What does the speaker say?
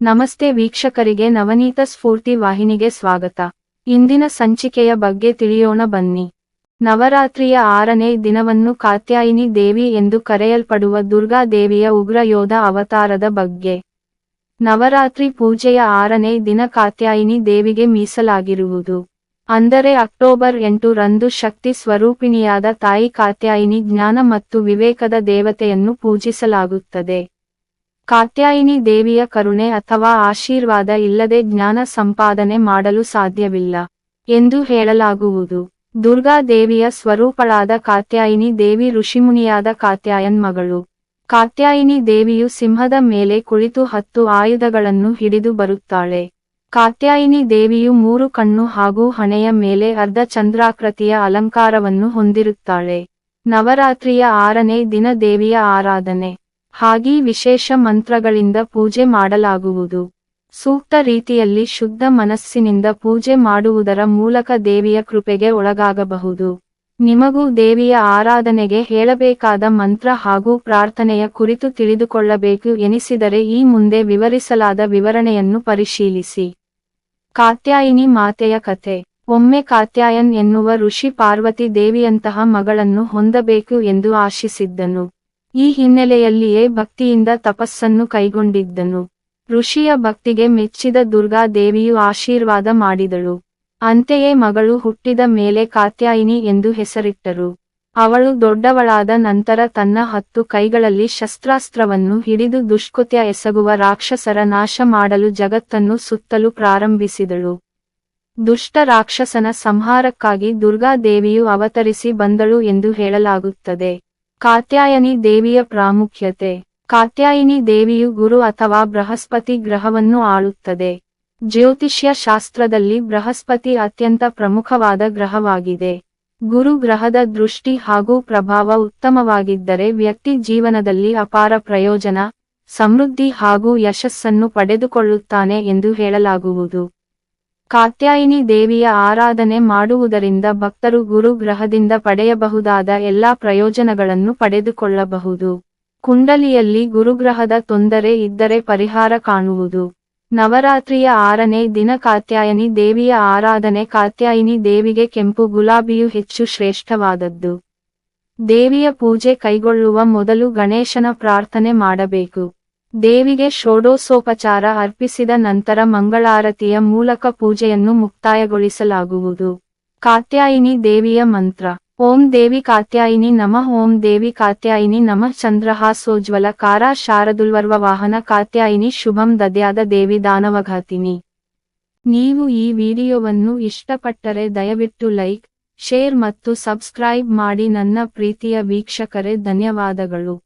ನಮಸ್ತೆ ವೀಕ್ಷಕರಿಗೆ ನವನೀತ ಸ್ಫೂರ್ತಿ ವಾಹಿನಿಗೆ ಸ್ವಾಗತ. ಇಂದಿನ ಸಂಚಿಕೆಯ ಬಗ್ಗೆ ತಿಳಿಯೋಣ ಬನ್ನಿ. ನವರಾತ್ರಿಯ ಆರನೇ ದಿನವನ್ನು ಕಾತ್ಯಾಯಿನಿ ದೇವಿ ಎಂದು ಕರೆಯಲ್ಪಡುವ ದುರ್ಗಾ ದೇವಿಯ ಉಗ್ರ ಯೋಧ ಅವತಾರದ ಬಗ್ಗೆ. ನವರಾತ್ರಿ ಪೂಜೆಯ ಆರನೇ ದಿನ ಕಾತ್ಯಾಯಿನಿ ದೇವಿಗೆ ಮೀಸಲಾಗಿರುವುದು. ಅಂದರೆ ಅಕ್ಟೋಬರ್ ಎಂಟು ರಂದು ಶಕ್ತಿ ಸ್ವರೂಪಿಣಿಯಾದ ತಾಯಿ ಕಾತ್ಯಾಯಿನಿ ಜ್ಞಾನ ಮತ್ತು ವಿವೇಕದ ದೇವತೆಯನ್ನು ಪೂಜಿಸಲಾಗುತ್ತದೆ. ಕಾತ್ಯಾಯಿನಿ ದೇವಿಯ ಕರುಣೆ ಅಥವಾ ಆಶೀರ್ವಾದ ಇಲ್ಲದೆ ಜ್ಞಾನ ಸಂಪಾದನೆ ಮಾಡಲು ಸಾಧ್ಯವಿಲ್ಲ ಎಂದು ಹೇಳಲಾಗುವುದು. ದುರ್ಗಾ ದೇವಿಯ ಸ್ವರೂಪಳಾದ ಕಾತ್ಯಾಯಿನಿ ದೇವಿ ಋಷಿಮುನಿಯಾದ ಕಾತ್ಯಾಯನ್ ಮಗಳು. ಕಾತ್ಯಾಯಿನಿ ದೇವಿಯು ಸಿಂಹದ ಮೇಲೆ ಕುಳಿತು ಹತ್ತು ಆಯುಧಗಳನ್ನು ಹಿಡಿದು ಬರುತ್ತಾಳೆ. ಕಾತ್ಯಾಯಿನಿ ದೇವಿಯು ಮೂರು ಕಣ್ಣು ಹಾಗೂ ಹಣೆಯ ಮೇಲೆ ಅರ್ಧ ಚಂದ್ರಾಕೃತಿಯ ಅಲಂಕಾರವನ್ನು ಹೊಂದಿರುತ್ತಾಳೆ. ನವರಾತ್ರಿಯ ಆರನೇ ದಿನ ದೇವಿಯ ಆರಾಧನೆ. ಹಾಗೀ ವಿಶೇಷ ಮಂತ್ರಗಳಿಂದ ಪೂಜೆ ಮಾಡಲಾಗುವುದು. ಸೂಕ್ತ ರೀತಿಯಲ್ಲಿ ಶುದ್ಧ ಮನಸ್ಸಿನಿಂದ ಪೂಜೆ ಮಾಡುವುದರ ಮೂಲಕ ದೇವಿಯ ಕೃಪೆಗೆ ಒಳಗಾಗಬಹುದು. ನಿಮಗೂ ದೇವಿಯ ಆರಾಧನೆಗೆ ಹೇಳಬೇಕಾದ ಮಂತ್ರ ಹಾಗೂ ಪ್ರಾರ್ಥನೆಯ ಕುರಿತು ತಿಳಿದುಕೊಳ್ಳಬೇಕು ಎನಿಸಿದರೆ ಈ ಮುಂದೆ ವಿವರಿಸಲಾದ ವಿವರಣೆಯನ್ನು ಪರಿಶೀಲಿಸಿ. ಕಾತ್ಯಾಯಿನಿ ಮಾತೆಯ ಕಥೆ. ಒಮ್ಮೆ ಕಾತ್ಯಾಯನ್ ಎನ್ನುವ ಋಷಿ ಪಾರ್ವತಿ ದೇವಿಯಂತಹ ಮಗಳನ್ನು ಹೊಂದಬೇಕು ಎಂದು ಆಶಿಸಿದ್ದನು. ಈ ಹಿನ್ನೆಲೆಯಲ್ಲಿಯೇ ಭಕ್ತಿಯಿಂದ ತಪಸ್ಸನ್ನು ಕೈಗೊಂಡಿದ್ದನು. ಋಷಿಯ ಭಕ್ತಿಗೆ ಮೆಚ್ಚಿದ ದುರ್ಗಾ ದೇವಿಯು ಆಶೀರ್ವಾದ ಮಾಡಿದಳು. ಅಂತೆಯೇ ಮಗಳು ಹುಟ್ಟಿದ ಮೇಲೆ ಕಾತ್ಯಾಯಿನಿ ಎಂದು ಹೆಸರಿಟ್ಟರು. ಅವಳು ದೊಡ್ಡವಳಾದ ನಂತರ ತನ್ನ ಹತ್ತು ಕೈಗಳಲ್ಲಿ ಶಸ್ತ್ರಾಸ್ತ್ರವನ್ನು ಹಿಡಿದು ದುಷ್ಕೃತ್ಯ ಎಸಗುವ ರಾಕ್ಷಸರ ನಾಶ ಮಾಡಲು ಜಗತ್ತನ್ನು ಸುತ್ತಲು ಪ್ರಾರಂಭಿಸಿದಳು. ದುಷ್ಟ ರಾಕ್ಷಸನ ಸಂಹಾರಕ್ಕಾಗಿ ದುರ್ಗಾದೇವಿಯು ಅವತರಿಸಿ ಬಂದಳು ಎಂದು ಹೇಳಲಾಗುತ್ತದೆ. ಕಾತ್ಯಾಯನಿ ದೇವಿಯ ಪ್ರಾಮುಖ್ಯತೆ. ಕಾತ್ಯಾಯಿನಿ ದೇವಿಯು ಗುರು ಅಥವಾ ಬೃಹಸ್ಪತಿ ಗ್ರಹವನ್ನು ಆಳುತ್ತದೆ. ಜ್ಯೋತಿಷ್ಯ ಶಾಸ್ತ್ರದಲ್ಲಿ ಬೃಹಸ್ಪತಿ ಅತ್ಯಂತ ಪ್ರಮುಖವಾದ ಗ್ರಹವಾಗಿದೆ. ಗುರು ಗ್ರಹದ ದೃಷ್ಟಿ ಹಾಗೂ ಪ್ರಭಾವ ಉತ್ತಮವಾಗಿದ್ದರೆ ವ್ಯಕ್ತಿ ಜೀವನದಲ್ಲಿ ಅಪಾರ ಪ್ರಯೋಜನ, ಸಮೃದ್ಧಿ ಹಾಗೂ ಯಶಸ್ಸನ್ನು ಪಡೆದುಕೊಳ್ಳುತ್ತಾನೆ ಎಂದು ಹೇಳಲಾಗುವುದು. ಕಾತ್ಯಾಯಿನಿ ದೇವಿಯ ಆರಾಧನೆ ಮಾಡುವುದರಿಂದ ಭಕ್ತರು ಗುರು ಗ್ರಹದಿಂದ ಪಡೆಯಬಹುದಾದ ಎಲ್ಲಾ ಪ್ರಯೋಜನಗಳನ್ನು ಪಡೆದುಕೊಳ್ಳಬಹುದು. ಕುಂಡಲಿಯಲ್ಲಿ ಗುರುಗ್ರಹದ ತೊಂದರೆ ಇದ್ದರೆ ಪರಿಹಾರ ಕಾಣುವುದು. ನವರಾತ್ರಿಯ ಆರನೇ ದಿನ ಕಾತ್ಯಾಯನಿ ದೇವಿಯ ಆರಾಧನೆ ಕಾತ್ಯಾಯಿನಿ ದೇವಿಗೆ ಕೆಂಪು ಗುಲಾಬಿಯು ಹೆಚ್ಚು ಶ್ರೇಷ್ಠವಾದದ್ದು. ದೇವಿಯ ಪೂಜೆ ಕೈಗೊಳ್ಳುವ ಮೊದಲು ಗಣೇಶನ ಪ್ರಾರ್ಥನೆ ಮಾಡಬೇಕು. ದೇವಿಗೆ ಷೋಡೋಸೋಪಚಾರ ಅರ್ಪಿಸಿದ ನಂತರ ಮಂಗಳಾರತಿಯ ಮೂಲಕ ಪೂಜೆಯನ್ನು ಮುಕ್ತಾಯಗೊಳಿಸಲಾಗುವುದು. ಕಾತ್ಯಾಯಿನಿ ದೇವಿಯ ಮಂತ್ರ. ಓಂ ದೇವಿ ಕಾತ್ಯಾಯಿನಿ ನಮಃ, ಓಂ ದೇವಿ ಕಾತ್ಯಾಯಿನಿ ನಮಃ, ಚಂದ್ರಹಾಸೋಜ್ವಲ ಕಾರ ಶಾರದುಲ್ವರ್ವ ವಾಹನ ಕಾತ್ಯಾಯಿನಿ ಶುಭಂ ದದ್ಯಾದ ದೇವಿ ದಾನವಘಾತಿನಿ. ನೀವು ಈ ವಿಡಿಯೋವನ್ನು ಇಷ್ಟಪಟ್ಟರೆ ದಯವಿಟ್ಟು ಲೈಕ್, ಶೇರ್ ಮತ್ತು ಸಬ್ಸ್ಕ್ರೈಬ್ ಮಾಡಿ ನನ್ನ ಪ್ರೀತಿಯ ವೀಕ್ಷಕರೇ ಧನ್ಯವಾದಗಳು.